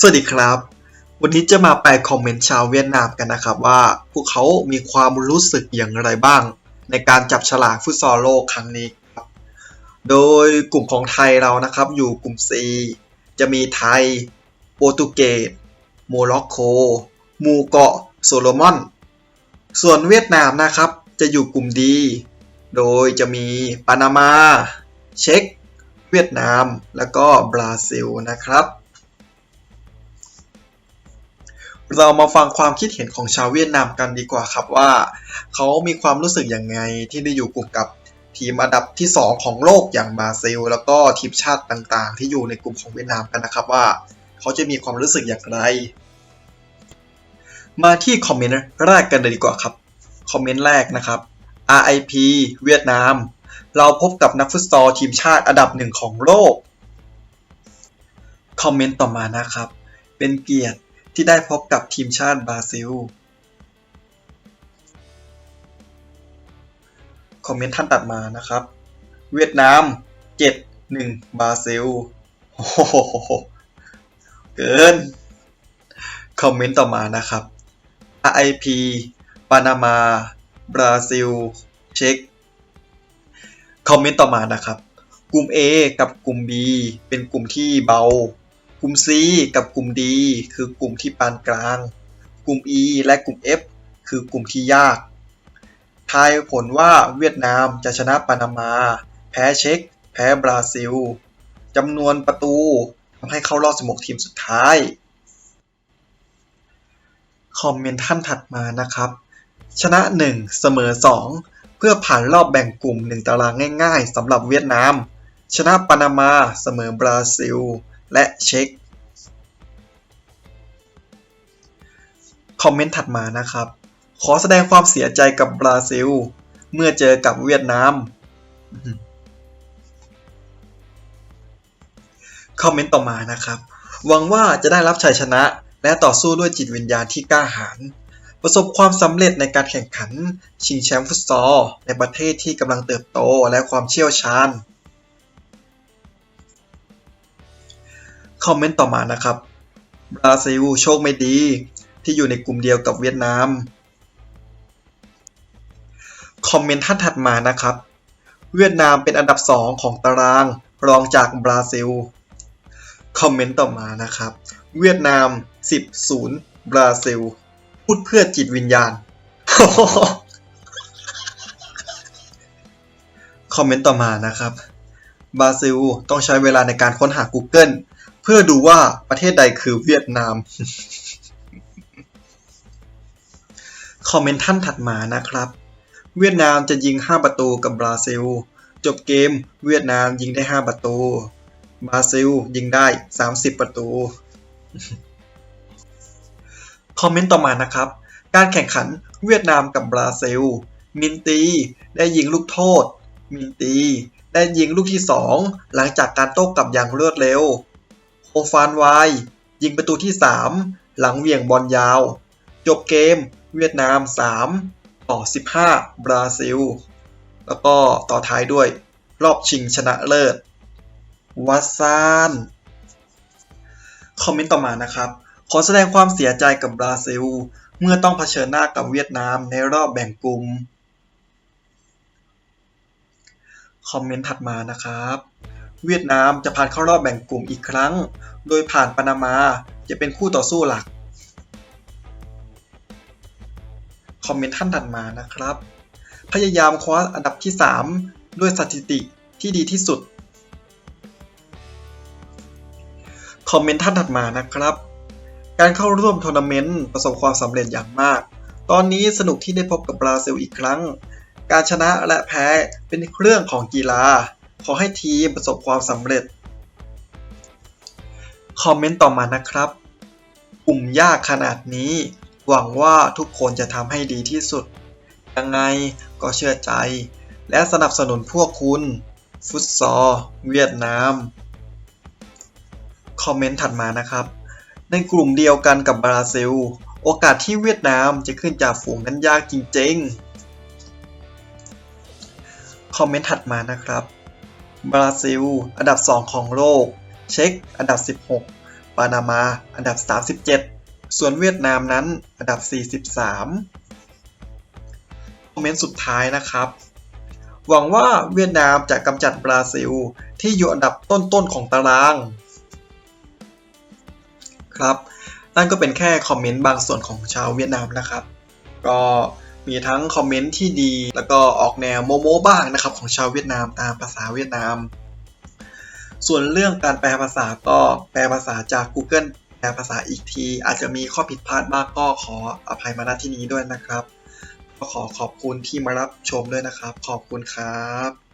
สวัสดีครับ วันนี้จะมาแปลคอมเมนต์ชาวเวียดนามกันนะครับว่า พวกเขามีความรู้สึกอย่างไรบ้าง ในการจับฉลากฟุตซอลโลกครั้งนี้ครับโดยกลุ่มของไทยเรานะครับอยู่กลุ่ม C จะมีไทย โปรตุเกสโมร็อกโกหมู่เกาะโซโลมอน ส่วนเวียดนามนะครับ จะอยู่กลุ่มดีโดยจะมีปานามา เช็กเวียดนาม แล้วก็บราซิลนะครับ เรามาฟังความคิดเห็นของชาวเวียดนามกันดีกว่าครับว่า เขามีความรู้สึกอย่างไงที่ได้อยู่กลุ่มกับทีมอันดับที่ 2 ของโลกอย่างบราซิล แล้วก็ทีมชาติต่างๆ ที่อยู่ในกลุ่มของเวียดนามกันนะครับว่า เขาจะมีความรู้สึกอย่างไร มาที่คอมเมนต์แรกกันเลยดีกว่าครับคอมเมนต์แรกนะครับ RIP เวียดนาม เราพบกับนักฟุตซอลทีมชาติอันดับหนึ่งของโลกคอมเมนต์ต่อมานะครับ เป็นเกียรติ ที่ได้พบกับทีมชาติบราซิล คอมเมนต์ท่านตัดมานะครับ เวียดนาม7 1บราซิลโอ้โหเกิน คอมเมนต์ต่อมานะครับ RIP ปานามา บราซิล เช็กคอมเมนต์ต่อมานะครับ กลุ่ม A กับกลุ่ม B เป็นกลุ่มที่เบา ลุ่ม C กับกลุ่ม D คือกลุ่มที่ปานกลาง กลุ่ม E และกลุ่ม F คือกลุ่มที่ยาก ทายผลว่าเวียดนามจะชนะปานามา แพ้เช็กแพ้บราซิลจำนวนประตูทำให้เข้ารอบ 16 ทีมสุดท้าย คอมเมนต์ท่านถัดมานะครับ ชนะ 1 เสมอ 2 เพื่อผ่านรอบแบ่งกลุ่ม 1 ตารางง่ายๆสำหรับเวียดนาม ชนะปานามา เสมอบราซิล และเช็ก คอมเมนต์ถัดมานะครับ ขอแสดงความเสียใจกับบราซิล เมื่อเจอกับเวียดนามคอมเมนต์ต่อมานะครับ หวังว่าจะได้รับชัยชนะและต่อสู้ด้วยจิตวิญญาณที่กล้าหาญประสบความสำเร็จในการแข่งขัน ชิงแชมป์ฟุตซอลในประเทศที่กำลังเติบโตและความเชี่ยวชาญคอมเมนต์ต่อมานะครับบราซิลโชคไม่ดี ที่อยู่ในกลุ่มเดียวกับเวียดนาม คอมเมนต์ท่านถัดมานะครับ เวียดนามเป็นอันดับ 2 ของตาราง รองจากบราซิล คอมเมนต์ต่อมานะครับ เวียดนาม 10 0 บราซิล พูดเพื่อจิตวิญญาณ คอมเมนต์ต่อมานะครับบราซิลต้องใช้เวลาในการค้นหา Google เพื่อดูว่าประเทศใดคือเวียดนาม อมเมนต์ท่านถัดมานะครับ เวียดนามจะยิง 5 ประตูกับบราซิล จบเกมเวียดนามยิงได้ 5 ประตู บราซิลยิงได้ 30 ประตู คอมเมนต์ต่อมานะครับ การแข่งขันเวียดนามกับบราซิล มินตีได้ยิงลูกโทษ มินตีได้ยิงลูกที่ 2 หลังจากการโต้กลับอย่างรวดเร็ว โคฟานไวยิงประตูที่ 3 หลังเหวี่ยงบอลยาว จบเกม เวียดนาม 3 ต่อ 15 บราซิล แล้วก็ต่อท้ายด้วยรอบชิงชนะเลิศ วัซาน คอมเมนต์ต่อมานะครับ ขอแสดงความเสียใจกับบราซิล เมื่อต้องเผชิญหน้ากับเวียดนามในรอบแบ่งกลุ่ม คอมเมนต์ถัดมานะครับเวียดนามจะผ่านเข้ารอบแบ่งกลุ่มอีกครั้ง โดยผ่านปานามาจะเป็นคู่ต่อสู้หลัก คอมเมนต์ท่านถัดมานะครับ พยายามคว้าอันดับที่ 3 ด้วยสถิติที่ดีที่สุด คอมเมนต์ท่านถัดมานะครับ การเข้าร่วมทัวร์นาเมนต์ประสบความสำเร็จอย่างมาก ตอนนี้สนุกที่ได้พบกับบราซิลอีกครั้ง การชนะและแพ้เป็นเรื่องของกีฬา ขอให้ทีมประสบความสำเร็จ คอมเมนต์ต่อมานะครับ กลุ่มยากขนาดนี้ หวังว่าทุกคนจะทำให้ดีที่สุด ยังไงก็เชื่อใจ และสนับสนุนพวกคุณ ฟุตซอลเวียดนาม คอมเมนต์ถัดมานะครับ ในกลุ่มเดียวกันกับบราซิล โอกาสที่เวียดนามจะขึ้นจากฝูงนั้นยากจริงๆ คอมเมนต์ถัดมานะครับ บราซิล อันดับ 2 ของโลก เช็กอันดับ 16 ปานามา อันดับ 37 ส่วนเวียดนามนั้นอันดับ 43 คอมเมนต์สุดท้ายนะครับ หวังว่าเวียดนามจะกำจัดบราซิล ที่อยู่อันดับต้นๆของตาราง ครับ นั่นก็เป็นแค่คอมเมนต์บางส่วนของชาวเวียดนามนะครับ ก็มีทั้งคอมเมนต์ที่ดี แล้วก็ออกแนวโมโมบ้างนะครับของชาวเวียดนามตามภาษาเวียดนาม ส่วนเรื่องการแปลภาษาก็แปลภาษาจาก Google ลภาษาอีกที อาจจะมีข้อผิดพลาดบ้างก็ขออภัยมาณที่นี้ด้วยนะครับ ก็ขอขอบคุณที่มารับชมด้วยนะครับ ขอบคุณครับ